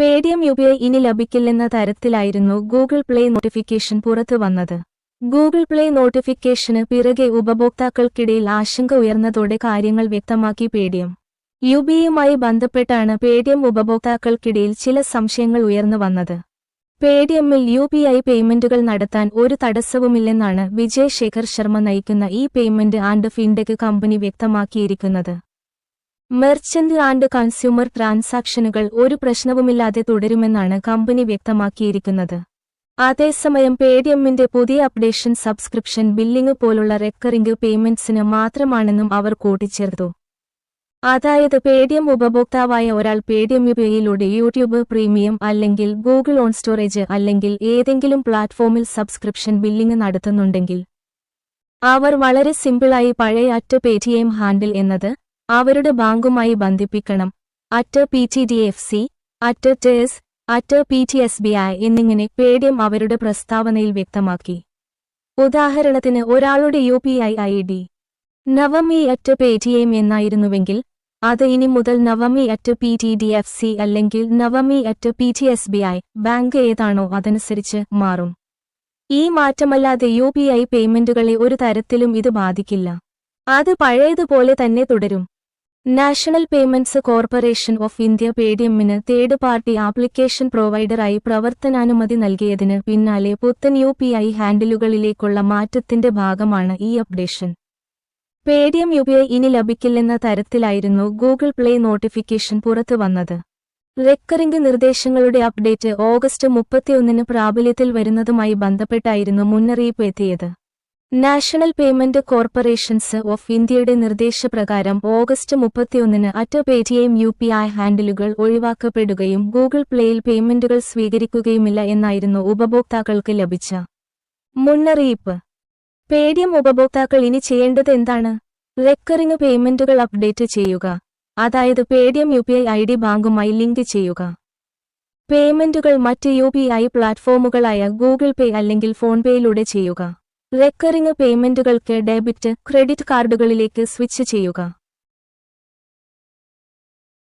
Paytm U ഇനി ലഭിക്കില്ലെന്ന തരത്തിലായിരുന്നു ഗൂഗിൾ പ്ലേ നോട്ടിഫിക്കേഷൻ പുറത്തു വന്നത്. ഗൂഗിൾ പ്ലേ നോട്ടിഫിക്കേഷന് പിറകെ ഉപഭോക്താക്കൾക്കിടയിൽ ആശങ്ക ഉയർന്നതോടെ കാര്യങ്ങൾ വ്യക്തമാക്കി പേടിഎം. യു ബി ഐയുമായി ബന്ധപ്പെട്ടാണ് പേടിഎം ഉപഭോക്താക്കൾക്കിടയിൽ ചില സംശയങ്ങൾ ഉയർന്നു വന്നത്. പേടിഎമ്മിൽ യു പി ഐ പേയ്മെന്റുകൾ നടത്താൻ ഒരു തടസ്സവുമില്ലെന്നാണ് വിജയ് ശേഖർ ശർമ്മ നയിക്കുന്ന ഈ പേയ്മെന്റ് ആൻഡ് ഫിൻടെക് കമ്പനി വ്യക്തമാക്കിയിരിക്കുന്നത്. മെർച്ചന്റ് ആൻഡ് കൺസ്യൂമർ ട്രാൻസാക്ഷനുകൾ ഒരു പ്രശ്നവുമില്ലാതെ തുടരുമെന്നാണ് കമ്പനി വ്യക്തമാക്കിയിരിക്കുന്നത്. അതേസമയം പേടിഎമ്മിന്റെ പുതിയ അപ്ഡേഷൻ സബ്സ്ക്രിപ്ഷൻ ബില്ലിംഗ് പോലുള്ള റെക്കറിംഗ് പേയ്മെന്റ്സിന് മാത്രമാണെന്നും അവർ കൂട്ടിച്ചേർത്തു. അതായത് പേടിഎം ഉപഭോക്താവായ ഒരാൾ പേടിഎം യുപിഐയിലൂടെ യൂട്യൂബ് പ്രീമിയം അല്ലെങ്കിൽ ഗൂഗിൾ ഓൺ സ്റ്റോറേജ് അല്ലെങ്കിൽ ഏതെങ്കിലും പ്ലാറ്റ്ഫോമിൽ സബ്സ്ക്രിപ്ഷൻ ബില്ലിംഗ് നടത്തുന്നുണ്ടെങ്കിൽ അവർ വളരെ സിമ്പിളായി പഴയ അറ്റ് പേടിഎം ഹാൻഡിൽ എന്നത് അവരുടെ ബാങ്കുമായി ബന്ധിപ്പിക്കണം. At P T D F C at yes at P T S B I എന്നിങ്ങനെ പേടിഎം അവരുടെ പ്രസ്താവനയിൽ വ്യക്തമാക്കി. ഉദാഹരണത്തിന് ഒരാളുടെ U P I I D. Navami at pay T M എന്നായിരുന്നുവെങ്കിൽ അത് ഇനി മുതൽ Navami at P T D F C അല്ലെങ്കിൽ Navami at P T S B I bank ഏതാണോ അതനുസരിച്ച് മാറും. ഈ മാറ്റമല്ലാതെ യു പി ഐ പേയ്മെന്റുകളെ ഒരു തരത്തിലും ഇത് ബാധിക്കില്ല. അത് പഴയതുപോലെ തന്നെ തുടരും. National payments corporation of India പേടിഎമ്മിന് third party application പ്രൊവൈഡറായി പ്രവർത്തനാനുമതി നൽകിയതിന് പിന്നാലെ പുത്തൻ യു പി ഐ ഹാൻഡിലുകളിലേക്കുള്ള മാറ്റത്തിന്റെ ഭാഗമാണ് ഈ updation. Paytm U P I ഇനി ലഭിക്കില്ലെന്ന തരത്തിലായിരുന്നു ഗൂഗിൾ പ്ലേ നോട്ടിഫിക്കേഷൻ പുറത്തു വന്നത്. റെക്കറിംഗ് നിർദ്ദേശങ്ങളുടെ അപ്ഡേറ്റ് ഓഗസ്റ്റ് മുപ്പത്തിയൊന്നിന് പ്രാബല്യത്തിൽ വരുന്നതുമായി ബന്ധപ്പെട്ടായിരുന്നു മുന്നറിയിപ്പ് എത്തിയത്. നാഷണൽ പേയ്മെന്റ് കോർപ്പറേഷൻസ് ഓഫ് ഇന്ത്യയുടെ നിർദ്ദേശപ്രകാരം ഓഗസ്റ്റ് മുപ്പത്തിയൊന്നിന് at Paytm U P I ഹാൻഡിലുകൾ ഒഴിവാക്കപ്പെടുകയും ഗൂഗിൾ പ്ലേയിൽ പേയ്മെന്റുകൾ സ്വീകരിക്കുകയുമില്ല എന്നായിരുന്നു ഉപഭോക്താക്കൾക്ക് ലഭിച്ച മുന്നറിയിപ്പ്. പേടിഎം ഉപഭോക്താക്കൾ ഇനി ചെയ്യേണ്ടത് എന്താണ്? റെക്കറിംഗ് പേയ്മെന്റുകൾ അപ്ഡേറ്റ് ചെയ്യുക. അതായത് Paytm U P I I D ബാങ്കുമായി ലിങ്ക് ചെയ്യുക. പേയ്മെന്റുകൾ മറ്റ് യു പി ഐ പ്ലാറ്റ്ഫോമുകളായ ഗൂഗിൾ പേ അല്ലെങ്കിൽ ഫോൺപേയിലൂടെ ചെയ്യുക. റെക്കറിംഗ് പേയ്മെന്റുകൾക്ക് ഡെബിറ്റ് ക്രെഡിറ്റ് കാർഡുകളിലേക്ക് സ്വിച്ച് ചെയ്യുക.